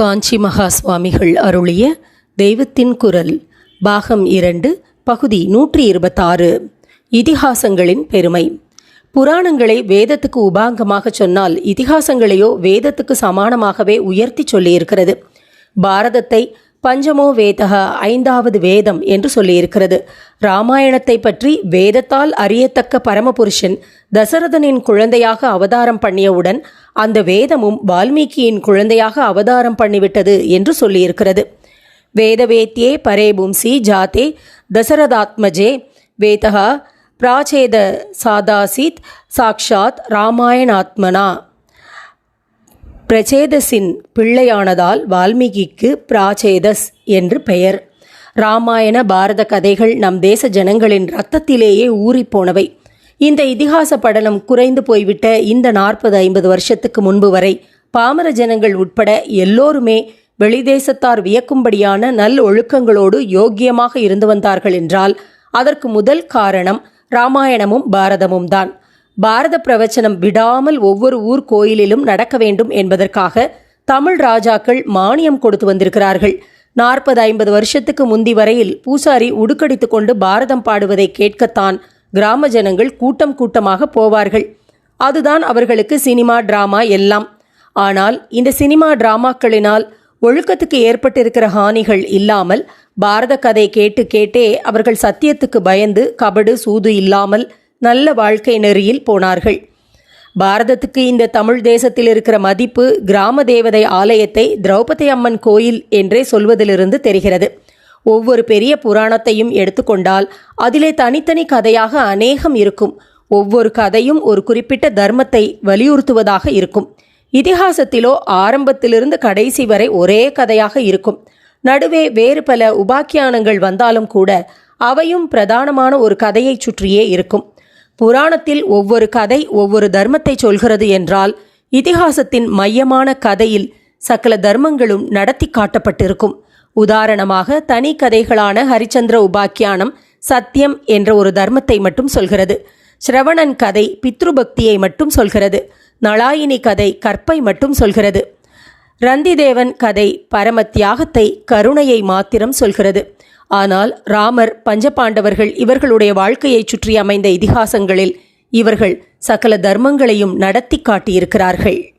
காஞ்சி மகா சுவாமிகள் அருளிய தெய்வத்தின் குரல் பாகம் இரண்டு பகுதி நூற்றி இருபத்தாறு. இதிகாசங்களின் பெருமை. புராணங்களை வேதத்துக்கு உபாங்கமாக சொன்னால் இதிகாசங்களையோ வேதத்துக்கு சமானமாகவே உயர்த்தி சொல்லியிருக்கிறது. பாரதத்தை பஞ்சமோ வேதக ஐந்தாவது வேதம் என்று சொல்லியிருக்கிறது. ராமாயணத்தை பற்றி வேதத்தால் அறியத்தக்க பரமபுருஷன் தசரதனின் குழந்தையாக அவதாரம் பண்ணியவுடன் அந்த வேதமும் வால்மீகியின் குழந்தையாக அவதாரம் பண்ணிவிட்டது என்று சொல்லியிருக்கிறது. வேதவேத்தியே பரேபும்சி ஜாதே தசரதாத்மஜே வேதகா பிராச்சேத சாதாசித் சாக்ஷாத் ராமாயணாத்மனா. பிரச்சேதஸின் பிள்ளையானதால் வால்மீகிக்கு பிராச்சேதஸ் என்று பெயர். ராமாயண பாரத கதைகள் நம் தேச ஜனங்களின் இரத்தத்திலேயே ஊறிப்போனவை இந்த இதிகாச படலம் குறைந்து போய்விட்ட இந்த நாற்பது ஐம்பது வருஷத்துக்கு முன்பு வரை பாமர ஜனங்கள் உட்பட எல்லோருமே வெளிதேசத்தார் வியக்கும்படியான நல் ஒழுக்கங்களோடு யோக்கியமாக இருந்து வந்தார்கள் என்றால் அதற்கு முதல் காரணம் ராமாயணமும் பாரதமும் தான். பாரத பிரவச்சனம் விடாமல் ஒவ்வொரு ஊர் கோயிலிலும் நடக்க வேண்டும் என்பதற்காக தமிழ் ராஜாக்கள் மானியம் கொடுத்து வந்திருக்கிறார்கள். நாற்பது ஐம்பது வருஷத்துக்கு முந்தி வரையில் பூசாரி உடுக்கடித்து கொண்டு பாரதம் பாடுவதை கேட்கத்தான் கிராம ஜனங்கள் கூட்டம் கூட்டமாக போவார்கள். அதுதான் அவர்களுக்கு சினிமா டிராமா எல்லாம். ஆனால் இந்த சினிமா டிராமாக்களினால் ஒழுக்கத்துக்கு ஏற்பட்டிருக்கிற ஹானிகள் இல்லாமல் பாரத கதை கேட்டு கேட்டே அவர்கள் சத்தியத்துக்கு பயந்து கபடு சூது இல்லாமல் நல்ல வாழ்க்கை நெறியில் போனார்கள். பாரதத்துக்கு இந்த தமிழ் தேசத்தில் இருக்கிற மதிப்பு கிராம தேவதை ஆலயத்தை திரௌபதி அம்மன் கோயில் என்றே சொல்வதிலிருந்து தெரிகிறது. ஒவ்வொரு பெரிய புராணத்தையும் எடுத்துக்கொண்டால் அதிலே தனித்தனி கதையாக அநேகம் இருக்கும். ஒவ்வொரு கதையும் ஒரு குறிப்பிட்ட தர்மத்தை வலியுறுத்துவதாக இருக்கும். இதிகாசத்திலோ ஆரம்பத்திலிருந்து கடைசி வரை ஒரே கதையாக இருக்கும். நடுவே வேறு பல உபாக்கியானங்கள் வந்தாலும் கூட அவையும் பிரதானமான ஒரு கதையைச் சுற்றியே இருக்கும். புராணத்தில் ஒவ்வொரு கதை ஒவ்வொரு தர்மத்தை சொல்கிறது என்றால் இதிகாசத்தின் மையமான கதையில் சகல தர்மங்களும் நடத்தி காட்டப்பட்டிருக்கும். உதாரணமாக தனி கதைகளான ஹரிச்சந்திர உபாக்கியானம் சத்தியம் என்ற ஒரு தர்மத்தை மட்டும் சொல்கிறது. ஸ்ரவணன் கதை பித்ருபக்தியை மட்டும் சொல்கிறது. நளாயினி கதை கற்பை மட்டும் சொல்கிறது. ரந்திதேவன் கதை பரம தியாகத்தை கருணையை மாத்திரம் சொல்கிறது. ஆனால் ராமர் பஞ்சபாண்டவர்கள் இவர்களுடைய வாழ்க்கையைச் சுற்றி அமைந்த இதிகாசங்களில் இவர்கள் சகல தர்மங்களையும் நடத்தி காட்டியிருக்கிறார்கள்.